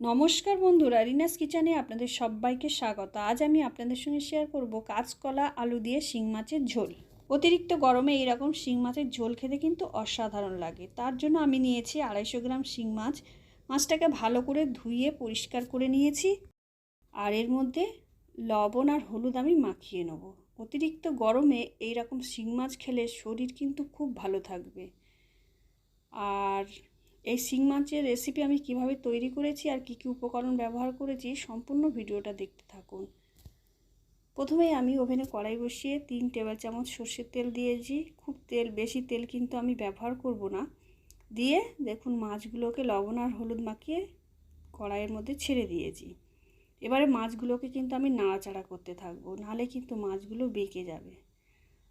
নমস্কার বন্ধুরা, রিনাস কিচেনে আপনাদের সবাইকে স্বাগত। আজ আমি আপনাদের সঙ্গে শেয়ার করব কাঁচকলা, আলু দিয়ে শিং মাছের ঝোল। অতিরিক্ত গরমে এইরকম শিং মাছের ঝোল খেতে কিন্তু অসাধারণ লাগে। তার জন্য আমি নিয়েছি আড়াইশো গ্রাম শিং মাছ। মাছটাকে ভালো করে ধুয়ে পরিষ্কার করে নিয়েছি। আর এর মধ্যে লবণ আর হলুদ আমি মাখিয়ে নেব। অতিরিক্ত গরমে এই রকম শিং মাছ খেলে শরীর কিন্তু খুব ভালো থাকবে। আর এই শিং মাছের রেসিপি আমি কীভাবে তৈরি করেছি আর কি কি উপকরণ ব্যবহার করেছি সম্পূর্ণ ভিডিওটা দেখতে থাকুন। প্রথমে আমি ওভেনে কড়াই বসিয়ে তিন টেবিল চামচ সর্ষের তেল দিয়েছি। খুব তেল, বেশি তেল কিন্তু আমি ব্যবহার করব না। দিয়ে দেখুন মাছগুলোকে লবণ আর হলুদ মাখিয়ে কড়াইয়ের মধ্যে ছেড়ে দিয়েছি। এবারে মাছগুলোকে কিন্তু আমি নাড়াচাড়া করতে থাকব, নাহলে কিন্তু মাছগুলো বেঁকে যাবে।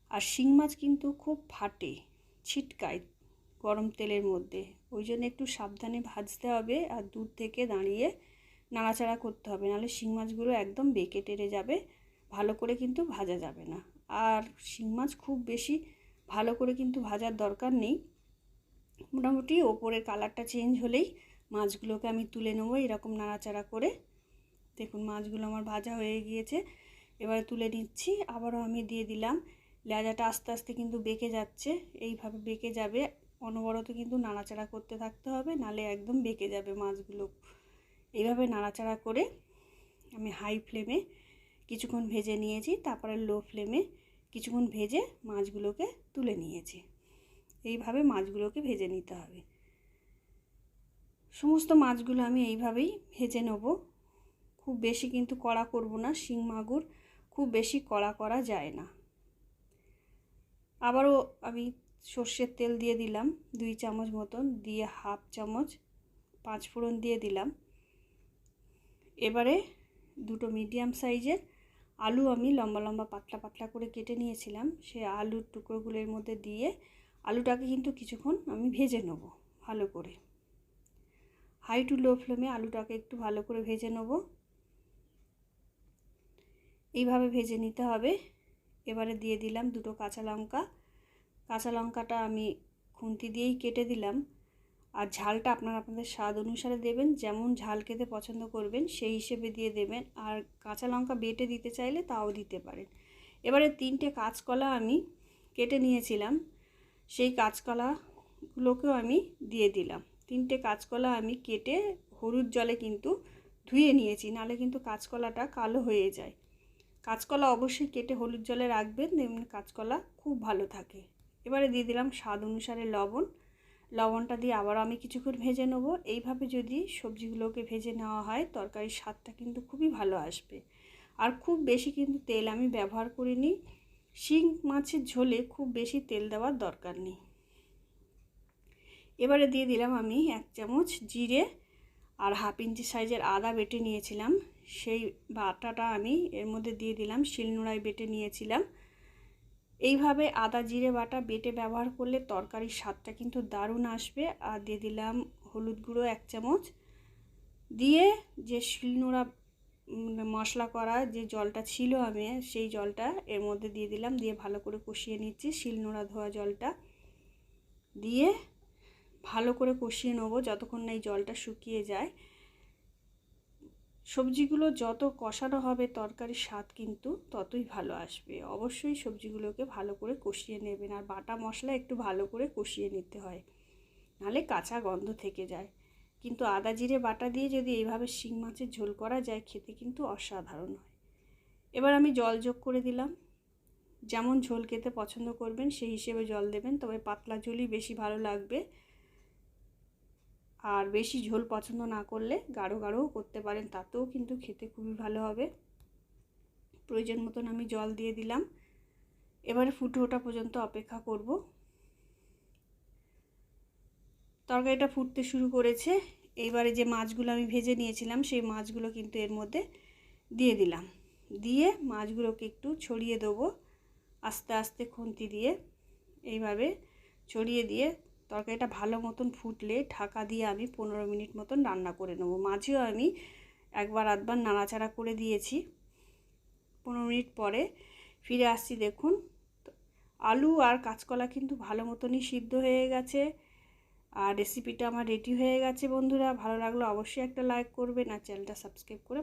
আর শিং মাছ কিন্তু খুব ফাটে, ছিটকায়। গরম তেলের মধ্যে। ওই জন্য একটু সাবধানে ভাজতে হবে আর দূর থেকে দাঁড়িয়ে নাড়াচাড়া করতে হবে। নাহলে শিং মাছগুলো একদম বেঁকে টেরে যাবে, ভালো করে কিন্তু ভাজা যাবে না। আর শিং মাছ খুব বেশি ভালো করে কিন্তু ভাজার দরকার নেই। মোটামুটি ওপরের কালারটা চেঞ্জ হলেই মাছগুলোকে আমি তুলে নেব এরকম নাড়াচাড়া করে। দেখুন, মাছগুলো আমার ভাজা হয়ে গিয়েছে। এবারে তুলে নিচ্ছি। আবারও আমি দিয়ে দিলাম। লেজাটা আস্তে আস্তে কিন্তু বেঁকে যাচ্ছে। এইভাবে বেঁকে যাবে। অনবরত কিন্তু নাড়াচাড়া করতে থাকতে হবে, নালে একদম বেঁকে যাবে মাছগুলো। এইভাবে নাড়াচাড়া করে আমি হাই ফ্লেমে কিছুক্ষণ ভেজে নিয়েছি, তারপরে লো ফ্লেমে কিছুক্ষণ ভেজে মাছগুলোকে তুলে নিয়েছি। এইভাবে মাছগুলোকে ভেজে নিতে হবে। সমস্ত মাছগুলো আমি এইভাবেই ভেজে নেব। খুব বেশি কিন্তু কড়া করব না, শিং মাগুর খুব বেশি কড়া করা যায় না। আবারও আমি সর্ষের তেল দিয়ে দিলাম, দুই চামচ মতন, দিয়ে হাফ চামচ পাঁচ ফোড়ন দিয়ে দিলাম। এবারে দুটো মিডিয়াম সাইজের আলু আমি লম্বা লম্বা পাতলা পাতলা করে কেটে নিয়েছিলাম, সে আলুর টুকরোগুলোর মধ্যে দিয়ে আলুটাকে কিন্তু কিছুক্ষণ আমি ভেজে নেব ভালো করে। হাই টু লো ফ্লেমে আলুটাকে একটু ভালো করে ভেজে নেব। এইভাবে ভেজে নিতে হবে। এবারে দিয়ে দিলাম দুটো কাঁচা লঙ্কা কাঁচা লঙ্কাটা আমি খুন্তি দিয়েই কেটে দিলাম। আর ঝালটা আপনারা আপনাদের স্বাদ অনুসারে দেবেন, যেমন ঝাল খেতে পছন্দ করবেন সেই হিসেবে দিয়ে দেবেন। আর কাঁচা লঙ্কা বেটে দিতে চাইলে তাও দিতে পারেন। এবারে তিনটে কাঁচকলা আমি কেটে নিয়েছিলাম, সেই কাঁচকলাগুলোকেও আমি দিয়ে দিলাম। তিনটে কাঁচকলা আমি কেটে হলুদ জলে কিন্তু ধুয়ে নিয়েছি, নালে কিন্তু কাঁচকলাটা কালো হয়ে যায়। কাঁচকলা অবশ্যই কেটে হলুদ জলে রাখবেন তেমনি কাঁচকলা খুব ভালো থাকে। এবারে দিয়ে দিলাম স্বাদ অনুসারে লবণ। লবণটা দিয়ে আবারও আমি কিছুক্ষণ ভেজে নেব। এইভাবে যদি সবজিগুলোকে ভেজে নেওয়া হয়, তরকারির স্বাদটা কিন্তু খুবই ভালো আসবে। আর খুব বেশি কিন্তু তেল আমি ব্যবহার করিনি। শিং মাছের ঝোলে খুব বেশি তেল দেওয়ার দরকার নেই। এবারে দিয়ে দিলাম আমি এক চামচ জিরে আর হাফ ইঞ্চি সাইজের আদা বেটে নিয়েছিলাম। সেই বাটাটা আমি এর মধ্যে দিয়ে দিলাম। শিলনোড়ায় বেটে নিয়েছিলাম। এইভাবে আদা, জিরে বাটা বেটে ব্যবহার করলে তরকারির স্বাদটা কিন্তু দারুণ আসবে। আর দিয়ে দিলাম হলুদ গুঁড়ো এক চামচ। দিয়ে যে শিলনোড়া মশলা করা যে জলটা ছিল আমি, সেই জলটা এর মধ্যে দিয়ে দিলাম। দিয়ে ভালো করে কষিয়ে নিচ্ছি শিলনোড়া ধোয়া জলটা। দিয়ে ভালো করে কষিয়ে নেব যতক্ষণ না এই জলটা শুকিয়ে যায়। সবজিগুলো যত কষানো হবে তরকারির স্বাদ কিন্তু ততই ভালো আসবে। অবশ্যই সবজিগুলোকে ভালো করে কষিয়ে নেবেন আর বাটা মশলা একটু ভালো করে কষিয়ে নিতে হয়, নাহলে কাঁচা গন্ধ থেকে যায়। কিন্তু আদা জিরে বাটা দিয়ে যদি এইভাবে শিং মাছের ঝোল করা যায়, খেতে কিন্তু অসাধারণ হয়। এবার আমি জল যোগ করে দিলাম। যেমন ঝোল খেতে পছন্দ করবেন, সেই হিসেবে জল দেবেন, তবে পাতলা ঝোলই বেশি ভালো লাগবে। আর বেশি ঝোল পছন্দ না করলে গাঢ় গাঢ়ও করতে পারেন, তাতেও কিন্তু খেতে খুবই ভালো হবে। প্রয়োজন মতন আমি জল দিয়ে দিলাম। এবারে ফুটে ওঠা পর্যন্ত অপেক্ষা করব। তরকারিটা ফুটতে শুরু করেছে। এইবারে যে মাছগুলো আমি ভেজে নিয়েছিলাম, সেই মাছগুলো কিন্তু এর মধ্যে দিয়ে দিলাম। দিয়ে মাছগুলোকে একটু ছড়িয়ে দেবো, আস্তে আস্তে খুন্তি দিয়ে। এইভাবে ছড়িয়ে দিয়ে তরকারিটা ভালো মতন ফুটলে ঢাকা দিয়ে আমি পনেরো মিনিট মতন রান্না করে নেব। মাঝেও আমি একবার আধবার নাড়াচাড়া করে দিয়েছি। পনেরো মিনিট পরে ফিরে আসছি, দেখুন আলু আর কাঁচকলা কিন্তু ভালো মতনই সিদ্ধ হয়ে গেছে। আর রেসিপিটা আমার রেডি হয়ে গেছে, বন্ধুরা। ভালো লাগল অবশ্যই একটা লাইক করবেন আর চ্যানেলটা সাবস্ক্রাইব করে